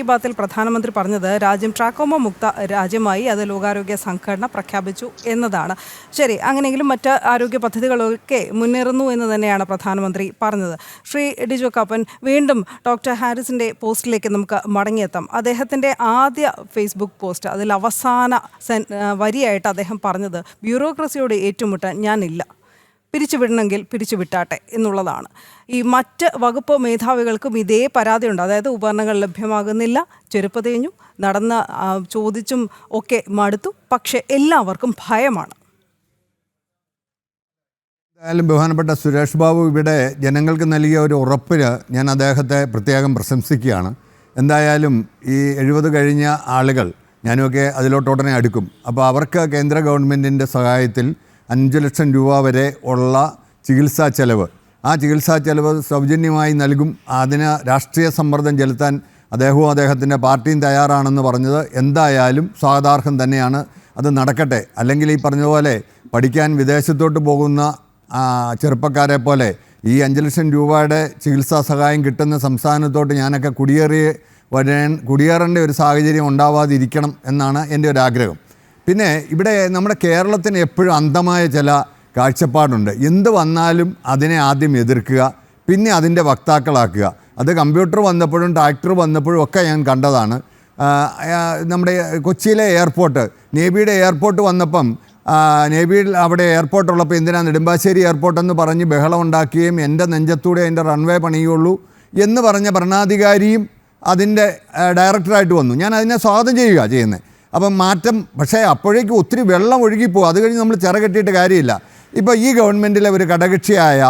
കി ബാത്തിൽ പ്രധാനമന്ത്രി പറഞ്ഞത് രാജ്യം ട്രാക്കോമ മുക്ത രാജ്യമായി അത് ലോകാരോഗ്യ സംഘടന പ്രഖ്യാപിച്ചു എന്നതാണ്. ശരി അങ്ങനെയെങ്കിലും മറ്റ് ആരോഗ്യ പദ്ധതികളൊക്കെ മുന്നേറുന്നു എന്ന് തന്നെയാണ് പ്രധാനമന്ത്രി പറഞ്ഞത്. ശ്രീ ഡിജോ കാപ്പൻ വീണ്ടും ഡോക്ടർ ഹാരിസിന്റെ പോസ്റ്റിലേക്ക് നമുക്ക് മടങ്ങിയെത്താം. അദ്ദേഹത്തിന്റെ ആദ്യ ഫേസ്ബുക്ക് പോസ്റ്റ് അതിൽ അവസാന വരിയായിട്ട് അദ്ദേഹം പറഞ്ഞത് ബ്യൂറോക്രസിയോട് ഏറ്റുമുട്ടാൻ ഞാനില്ല. പിരിച്ചുവിടണമെങ്കിൽ പിരിച്ചുവിട്ടാട്ടെ എന്നുള്ളതാണ്. ഈ മറ്റ് വകുപ്പ് മേധാവികൾക്കും ഇതേ പരാതിയുണ്ട്. അതായത് ഉപകരണങ്ങൾ ലഭ്യമാകുന്നില്ല ചെരുപ്പ് തേഞ്ഞു നടന്ന് ചോദിച്ചും ഒക്കെ മടുത്തു. പക്ഷേ എല്ലാവർക്കും ഭയമാണ്. എന്തായാലും ബഹുമാനപ്പെട്ട സുരേഷ് ബാബു ഇവിടെ ജനങ്ങൾക്ക് നൽകിയ ഒരു ഉറപ്പിന് ഞാൻ അദ്ദേഹത്തെ പ്രത്യേകം പ്രശംസിക്കുകയാണ്. എന്തായാലും ഈ എഴുപത് കഴിഞ്ഞ ആളുകൾ ഞാനുമൊക്കെ അതിലോട്ടോടനെ അടുക്കും. അപ്പോൾ അവർക്ക് കേന്ദ്ര ഗവൺമെന്റിന്റെ സഹായത്തിൽ അഞ്ച് ലക്ഷം രൂപ വരെ ഉള്ള ചികിത്സാ ചെലവ്. ആ ചികിത്സാ ചെലവ് സൗജന്യമായി നൽകും. അതിന് രാഷ്ട്രീയ സമ്മർദ്ദം ചെലുത്താൻ അദ്ദേഹവും അദ്ദേഹത്തിന്റെ പാർട്ടിയും തയ്യാറാണെന്ന് പറഞ്ഞത് എന്തായാലും സ്വാഗതാർഹം തന്നെയാണ്. അത് നടക്കട്ടെ. അല്ലെങ്കിൽ ഈ പറഞ്ഞതുപോലെ പഠിക്കാൻ വിദേശത്തോട്ട് പോകുന്ന ചെറുപ്പക്കാരെ പോലെ ഈ അഞ്ച് ലക്ഷം രൂപയുടെ ചികിത്സാ സഹായം കിട്ടുന്ന സംസ്ഥാനത്തോട്ട് ഞാനൊക്കെ കുടിയേറി വരേ കുടിയേറേണ്ട ഒരു സാഹചര്യം ഉണ്ടാവാതിരിക്കണം എന്നാണ് എന്റെ ഒരു ആഗ്രഹം പിന്നെ ഇവിടെ നമ്മുടെ കേരളത്തിന് എപ്പോഴും അന്ധമായ ചില കാഴ്ചപ്പാടുണ്ട്. എന്ത് വന്നാലും അതിനെ ആദ്യം എതിർക്കുക പിന്നെ അതിന്റെ വക്താക്കളാക്കുക. അത് കമ്പ്യൂട്ടർ വന്നപ്പോഴും ട്രാക്ടർ വന്നപ്പോഴും ഒക്കെ ഞാൻ കണ്ടതാണ്. നമ്മുടെ കൊച്ചിയിലെ എയർപോർട്ട് നേവിയുടെ എയർപോർട്ട് വന്നപ്പം നേവിയിൽ അവിടെ എയർപോർട്ട് ഉള്ളപ്പോൾ എന്തിനാ നെടുമ്പാശ്ശേരി എയർപോർട്ടെന്ന് പറഞ്ഞ് ബഹളം ഉണ്ടാക്കുകയും എന്റെ നെഞ്ചത്തൂടെ അതിന്റെ റൺവേ പണിയുള്ളൂ എന്ന് പറഞ്ഞ ഭരണാധികാരിയും അതിന്റെ ഡയറക്ടറായിട്ട് വന്നു. ഞാൻ അതിനെ സ്വാഗതം ചെയ്യുക ചെയ്യുന്നത്. അപ്പം മാറ്റം പക്ഷേ അപ്പോഴേക്കും ഒത്തിരി വെള്ളം ഒഴുകിപ്പോകും അത് കഴിഞ്ഞ് നമ്മൾ ചിറ കെട്ടിയിട്ട് കാര്യമില്ല. ഇപ്പോൾ ഈ ഗവൺമെന്റിലെ ഒരു ഘടകക്ഷിയായ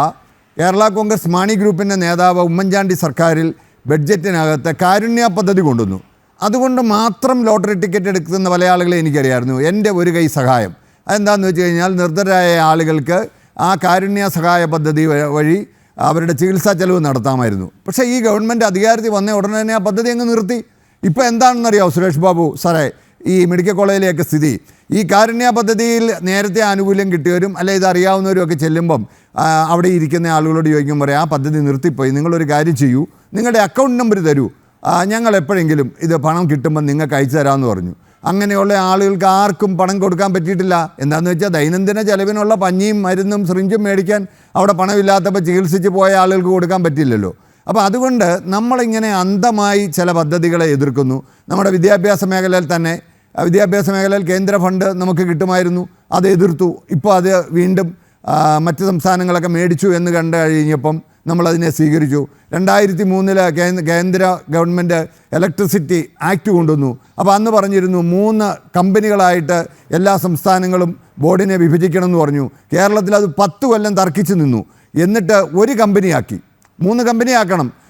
കേരള കോൺഗ്രസ് മാണി ഗ്രൂപ്പിന്റെ നേതാവ് ഉമ്മൻചാണ്ടി സർക്കാരിൽ ബഡ്ജറ്റിനകത്ത് കാരുണ്യ പദ്ധതി കൊണ്ടുവന്നു. അതുകൊണ്ട് മാത്രം ലോട്ടറി ടിക്കറ്റ് എടുക്കുന്ന പല ആളുകളെ എനിക്കറിയായിരുന്നു എന്റെ ഒരു കൈ സഹായം. അതെന്താണെന്ന് വെച്ച് കഴിഞ്ഞാൽ നിർദ്ധരായ ആളുകൾക്ക് ആ കാരുണ്യ സഹായ പദ്ധതി വഴി അവരുടെ ചികിത്സാ ചെലവ് നടത്താമായിരുന്നു. പക്ഷേ ഈ ഗവൺമെന്റ് അധികാരത്തിൽ വന്ന ഉടനെ തന്നെ ആ പദ്ധതി അങ്ങ് നിർത്തി. ഇപ്പോൾ എന്താണെന്നറിയാമോ സുരേഷ് ബാബു? സാറേ ഈ മെഡിക്കൽ കോളേജിലെയൊക്കെ സ്ഥിതി. ഈ കാരുണ്യ പദ്ധതിയിൽ നേരത്തെ ആനുകൂല്യം കിട്ടിയവരും അല്ലെ ഇത് അറിയാവുന്നവരും ഒക്കെ ചെല്ലുമ്പം അവിടെ ഇരിക്കുന്ന ആളുകളോട് ചോദിക്കും പറയാം ആ പദ്ധതി നിർത്തിപ്പോയി നിങ്ങളൊരു കാര്യം ചെയ്യൂ. നിങ്ങളുടെ അക്കൗണ്ട് നമ്പർ തരൂ. ഞങ്ങൾ എപ്പോഴെങ്കിലും ഇത് പണം കിട്ടുമ്പോൾ നിങ്ങൾക്ക് അയച്ചു തരാമെന്ന് പറഞ്ഞു. അങ്ങനെയുള്ള ആളുകൾക്ക് ആർക്കും പണം കൊടുക്കാൻ പറ്റിയിട്ടില്ല. എന്താണെന്ന് വെച്ചാൽ ദൈനംദിന ചെലവിനുള്ള പഞ്ഞിയും മരുന്നും സിറിഞ്ചും മേടിക്കാൻ അവിടെ പണമില്ലാത്തപ്പോൾ ചികിത്സിച്ച് പോയ ആളുകൾക്ക് കൊടുക്കാൻ പറ്റില്ലല്ലോ അപ്പോൾ അതുകൊണ്ട് നമ്മളിങ്ങനെ അന്ധമായി ചില പദ്ധതികളെ എതിർക്കുന്നു. നമ്മുടെ വിദ്യാഭ്യാസ മേഖലയിൽ തന്നെ വിദ്യാഭ്യാസ മേഖലയിൽ കേന്ദ്ര ഫണ്ട് നമുക്ക് കിട്ടുമായിരുന്നു. അത് എതിർത്തു. ഇപ്പോൾ അത് വീണ്ടും മറ്റ് സംസ്ഥാനങ്ങളൊക്കെ മേടിച്ചു എന്ന് കണ്ടു കഴിഞ്ഞപ്പം നമ്മളതിനെ സ്വീകരിച്ചു. രണ്ടായിരത്തി മൂന്നിൽ കേന്ദ്ര ഗവൺമെന്റ് ഇലക്ട്രിസിറ്റി ആക്ട് കൊണ്ടുവന്നു. അപ്പോൾ അന്ന് പറഞ്ഞിരുന്നു മൂന്ന് കമ്പനികളായിട്ട് എല്ലാ സംസ്ഥാനങ്ങളും ബോർഡിനെ വിഭജിക്കണം എന്ന് പറഞ്ഞു. കേരളത്തിൽ അത് പത്ത് കൊല്ലം തർക്കിച്ചു നിന്നു. എന്നിട്ട് ഒരു കമ്പനിയാക്കി. മൂന്ന് കമ്പനിയാക്കണം.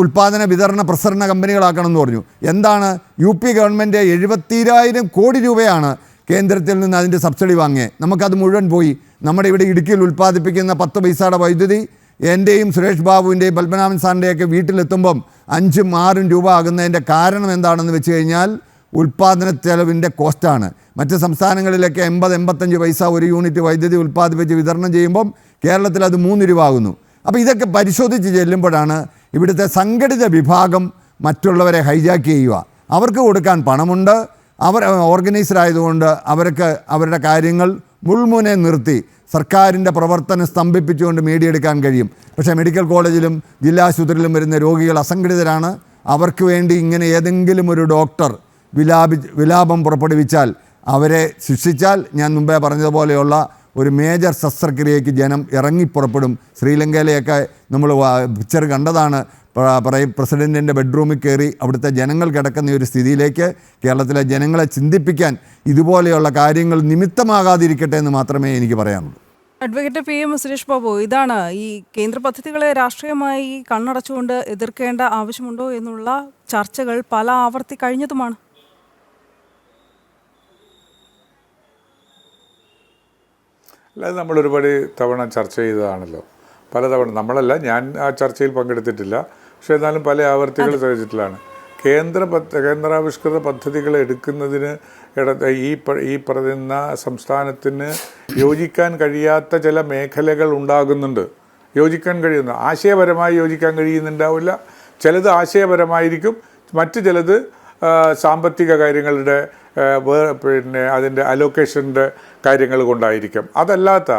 ഉൽപ്പാദന വിതരണ പ്രസരണ കമ്പനികളാക്കണം എന്ന് പറഞ്ഞു. എന്താണ്? യു പി ഗവൺമെന്റ് എഴുപത്തിരായിരം കോടി രൂപയാണ് കേന്ദ്രത്തിൽ നിന്ന് അതിന്റെ സബ്സിഡി വാങ്ങിയത് നമുക്കത് മുഴുവൻ പോയി. നമ്മുടെ ഇവിടെ ഇടുക്കിയിൽ ഉൽപ്പാദിപ്പിക്കുന്ന പത്ത് പൈസയുടെ വൈദ്യുതി എന്റെയും സുരേഷ് ബാബുവിന്റെയും പത്മനാഭൻ സാറിന്റെയൊക്കെ വീട്ടിലെത്തുമ്പം അഞ്ചും ആറും രൂപ ആകുന്നതിന്റെ കാരണം എന്താണെന്ന് വെച്ച് കഴിഞ്ഞാൽ ഉൽപ്പാദന ചെലവിന്റെ കോസ്റ്റാണ്. മറ്റ് സംസ്ഥാനങ്ങളിലൊക്കെ എൺപത് എൺപത്തഞ്ച് പൈസ ഒരു യൂണിറ്റ് വൈദ്യുതി ഉൽപ്പാദിപ്പിച്ച് വിതരണം ചെയ്യുമ്പം കേരളത്തിൽ അത് മൂന്ന് രൂപ ആകുന്നു. അപ്പോൾ ഇതൊക്കെ പരിശോധിച്ച് ചെല്ലുമ്പോഴാണ് ഇവിടുത്തെ സംഘടിത വിഭാഗം മറ്റുള്ളവരെ ഹൈജാക്ക് ചെയ്യുക. അവർക്ക് കൊടുക്കാൻ പണമുണ്ട്. അവർ ഓർഗനൈസ്ഡ് ആയതുകൊണ്ട് അവർക്ക് അവരുടെ കാര്യങ്ങൾ മുൾമുനെ നിർത്തി. സർക്കാരിന്റെ പ്രവർത്തനം സ്തംഭിപ്പിച്ചുകൊണ്ട് മീഡിയെടുക്കാൻ കഴിയും. പക്ഷേ മെഡിക്കൽ കോളേജിലും ജില്ലാശുപത്രിയിലും വരുന്ന രോഗികൾ അസംഘടിതരാണ്. അവർക്ക് വേണ്ടി ഇങ്ങനെ ഏതെങ്കിലും ഒരു ഡോക്ടർ വിലാപി വിലാപം പുറപ്പെടുവിച്ചാൽ അവരെ ശിക്ഷിച്ചാൽ ഞാൻ മുമ്പേ പറഞ്ഞതുപോലെയുള്ള ഒരു മേജർ ശസ്ത്രക്രിയയ്ക്ക് ജനം ഇറങ്ങിപ്പുറപ്പെടും. ശ്രീലങ്കയിലെയൊക്കെ നമ്മൾ പിക്ചർ കണ്ടതാണ്. പറയും പ്രസിഡന്റിന്റെ ബെഡ്റൂമിൽ കയറി അവിടുത്തെ ജനങ്ങൾ കിടക്കുന്ന ഒരു സ്ഥിതിയിലേക്ക് കേരളത്തിലെ ജനങ്ങളെ ചിന്തിപ്പിക്കാൻ ഇതുപോലെയുള്ള കാര്യങ്ങൾ നിമിത്തമാകാതിരിക്കട്ടെ എന്ന് മാത്രമേ എനിക്ക് പറയാനുള്ളൂ. Advocate P M Suresh Babu ഇതാണ് ഈ കേന്ദ്ര പദ്ധതികളെ രാഷ്ട്രീയമായി കണ്ണടച്ചുകൊണ്ട് എതിർക്കേണ്ട ആവശ്യമുണ്ടോ എന്നുള്ള ചർച്ചകൾ പല ആവർത്തി കഴിഞ്ഞതുമാണ്. അല്ലാതെ നമ്മൾ ഒരുപാട് തവണ ചർച്ച ചെയ്തതാണല്ലോ. പലതവണ നമ്മളല്ല ഞാൻ ആ ചർച്ചയിൽ പങ്കെടുത്തിട്ടില്ല. പക്ഷെ എന്നാലും പല ആവർത്തികൾ ചോദിച്ചിട്ടുള്ളതാണ് കേന്ദ്ര പദ്ധ കേന്ദ്രാവിഷ്കൃത പദ്ധതികൾ എടുക്കുന്നതിന് ഇട ഈ ഈ പറയുന്ന സംസ്ഥാനത്തിന് യോജിക്കാൻ കഴിയാത്ത ചില മേഖലകൾ ഉണ്ടാകുന്നുണ്ട്. യോജിക്കാൻ കഴിയുന്ന ആശയപരമായി യോജിക്കാൻ കഴിയുന്നുണ്ടാവില്ല. ചിലത് ആശയപരമായിരിക്കും മറ്റു ചിലത് സാമ്പത്തിക കാര്യങ്ങളുടെ പിന്നെ അതിന്റെ അലോക്കേഷന്റെ കാര്യങ്ങൾ കൊണ്ടായിരിക്കാം. അതല്ലാത്ത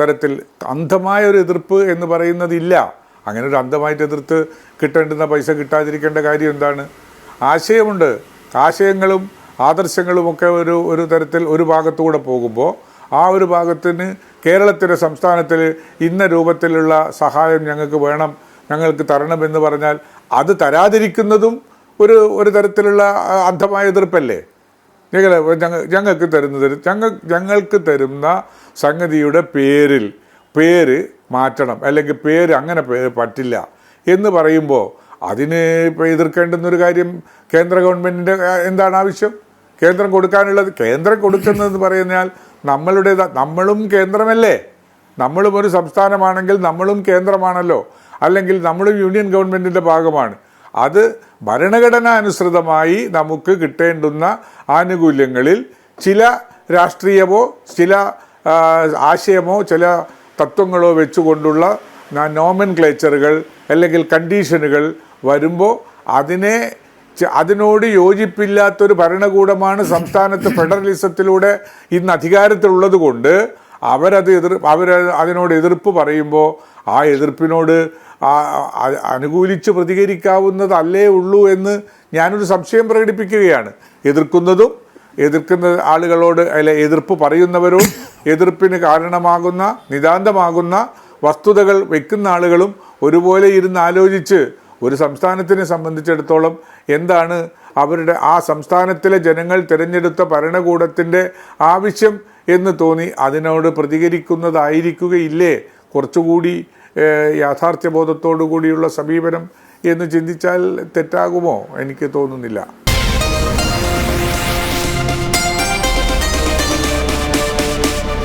തരത്തിൽ അന്ധമായ ഒരു എതിർപ്പ് എന്ന് പറയുന്നതില്ല. അങ്ങനെ ഒരു അന്ധമായിട്ട് എതിർത്ത് കിട്ടേണ്ടുന്ന പൈസ കിട്ടാതിരിക്കേണ്ട കാര്യം എന്താണ്? ആശയമുണ്ട്. ആശയങ്ങളും ആദർശങ്ങളുമൊക്കെ ഒരു ഒരു തരത്തിൽ ഒരു ഭാഗത്തുകൂടെ പോകുമ്പോൾ ആ ഒരു ഭാഗത്തിന് കേരളത്തിലെ സംസ്ഥാനത്തിൽ ഇന്ന രൂപത്തിലുള്ള സഹായം ഞങ്ങൾക്ക് വേണം ഞങ്ങൾക്ക് തരണമെന്ന് പറഞ്ഞാൽ അത് തരാതിരിക്കുന്നതും ഒരു ഒരു തരത്തിലുള്ള അന്ധമായ എതിർപ്പല്ലേ? ഞങ്ങൾ ഞങ്ങൾ ഞങ്ങൾക്ക് തരുന്നത് ഞങ്ങൾ ഞങ്ങൾക്ക് തരുന്ന സംഗതിയുടെ പേരിൽ പേര് മാറ്റണം. അല്ലെങ്കിൽ പേര് അങ്ങനെ പറ്റില്ല. എന്ന് പറയുമ്പോൾ അതിന് ഇപ്പോൾ എതിർക്കേണ്ടുന്നൊരു കാര്യം കേന്ദ്ര ഗവൺമെന്റിന്റെ എന്താണ് ആവശ്യം? കേന്ദ്രം കൊടുക്കാനുള്ളത് കേന്ദ്രം കൊടുക്കുന്നതെന്ന് പറഞ്ഞാൽ നമ്മളുടെ നമ്മളും കേന്ദ്രമല്ലേ? നമ്മളും ഒരു സംസ്ഥാനമാണെങ്കിൽ നമ്മളും കേന്ദ്രമാണല്ലോ. അല്ലെങ്കിൽ നമ്മളും യൂണിയൻ ഗവൺമെന്റിന്റെ ഭാഗമാണ്. അത് ഭരണഘടന അനുസൃതമായി നമുക്ക് കിട്ടേണ്ടുന്ന ആനുകൂല്യങ്ങളിൽ ചില രാഷ്ട്രീയമോ ചില ആശയമോ ചില തത്വങ്ങളോ വെച്ചുകൊണ്ടുള്ള നോമൻ ക്ലേച്ചറുകൾ അല്ലെങ്കിൽ കണ്ടീഷനുകൾ വരുമ്പോൾ അതിനെ അതിനോട് യോജിപ്പില്ലാത്തൊരു ഭരണകൂടമാണ് സംസ്ഥാനത്ത് ഫെഡറലിസത്തിലൂടെ ഇന്ന് അധികാരത്തിലുള്ളത് കൊണ്ട് അവരത് എതിർ അവർ അതിനോട് എതിർപ്പ് പറയുമ്പോൾ ആ എതിർപ്പിനോട് അനുകൂലിച്ച് പ്രതികരിക്കാവുന്നതല്ലേ ഉള്ളൂ എന്ന് ഞാനൊരു സംശയം പ്രകടിപ്പിക്കുകയാണ്. എതിർക്കുന്നതും എതിർക്കുന്ന ആളുകളോട് അല്ലെ എതിർപ്പ് പറയുന്നവരും എതിർപ്പിന് കാരണമാകുന്ന നിതാന്തമാകുന്ന വസ്തുതകൾ വെക്കുന്ന ആളുകളും ഒരുപോലെ ഇരുന്ന് ആലോചിച്ച് ഒരു സംസ്ഥാനത്തിനെ സംബന്ധിച്ചിടത്തോളം എന്താണ് അവരുടെ ആ സംസ്ഥാനത്തിലെ ജനങ്ങൾ തിരഞ്ഞെടുത്ത ഭരണകൂടത്തിന്റെ ആവശ്യം എന്ന് തോന്നി അതിനോട് പ്രതികരിക്കുന്നതായിരിക്കുകയില്ലേ? കുറച്ചുകൂടി യാഥാർത്ഥ്യബോധത്തോടു കൂടിയുള്ള സമീപനം എന്ന് ചിന്തിച്ചാൽ തെറ്റാകുമോ? എനിക്ക് തോന്നുന്നില്ല.